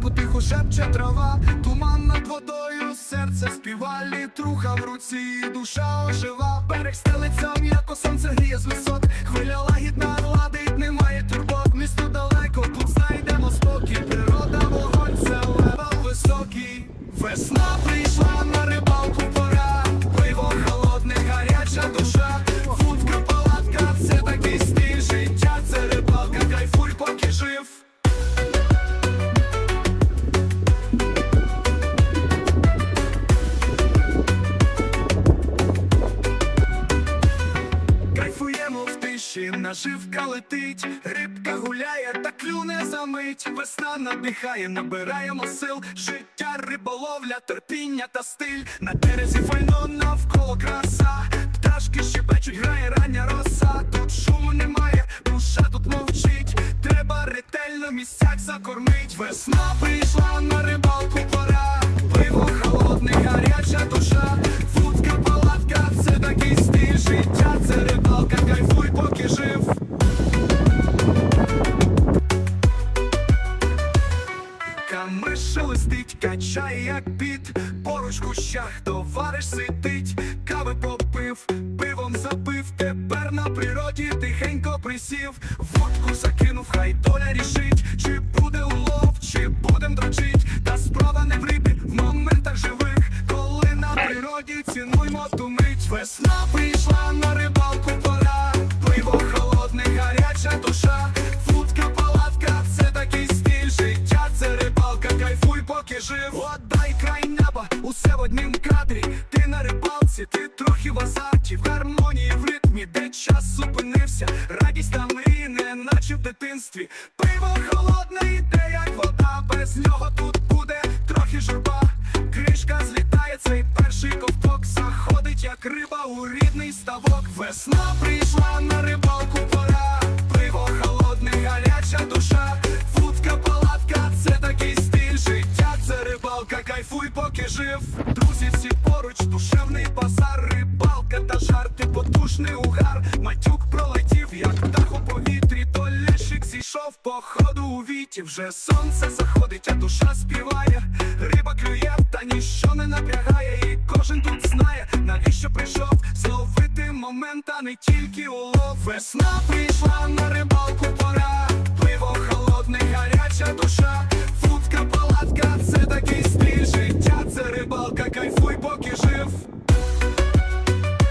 потиху шепче трава, туман над водою, серце співа, літруха в руці, душа ожива. Берег стелиться м'яко, сонце гріє з висот, хвиля лагідна гладить, немає турбот. Місто далеко, В наживка летить, рибка гуляє, та клюне за мить. Весна надихає, набираємо сил, життя, риболовля, терпіння та стиль. На березі файно навколо краса, пташки щебечуть, грає рання роса. Тут шуму немає, душа тут мовчить. Треба ретельно місцяк закормить. Весна прийшла на рибалку, пора. Пиво холодне, гаряча душа. Шелестить, качає, як піт. Поруч кущах товариш сидить, кави попив, пивом запив, тепер на природі тихенько присів, водку закинув, хай доля рішить, чи буде улов, чи будем дрочить, та справа не в рибі, в моментах живих, коли на природі цінуймо ту мить. Весна прийшла на рибалку, кайфуй, поки жив. Край неба, усе в однім кадрі. Ти на рибалці, ти трохи в азарті, в гармонії, в ритмі, де час зупинився. Радість та мрії, не наче в дитинстві. Пиво холодне іде, як вода, без нього тут буде трохи журба. Кришка злітає, цей перший ковток заходить, як риба у рідний ставок. Весна прийшла на рибалку, пора. Пиво холодне, гаряча жив. Друзі, всі поруч, душевний базар, рибалка та жарти, потужний угар. Матюк пролетів, як птах у повітрі, то лещик зійшов по ходу у віті. Вже сонце заходить, а душа співає. Риба клює, та ніщо не напрягає. І кожен тут знає, навіщо прийшов зловити момент, а не тільки улов. Весна прийшла на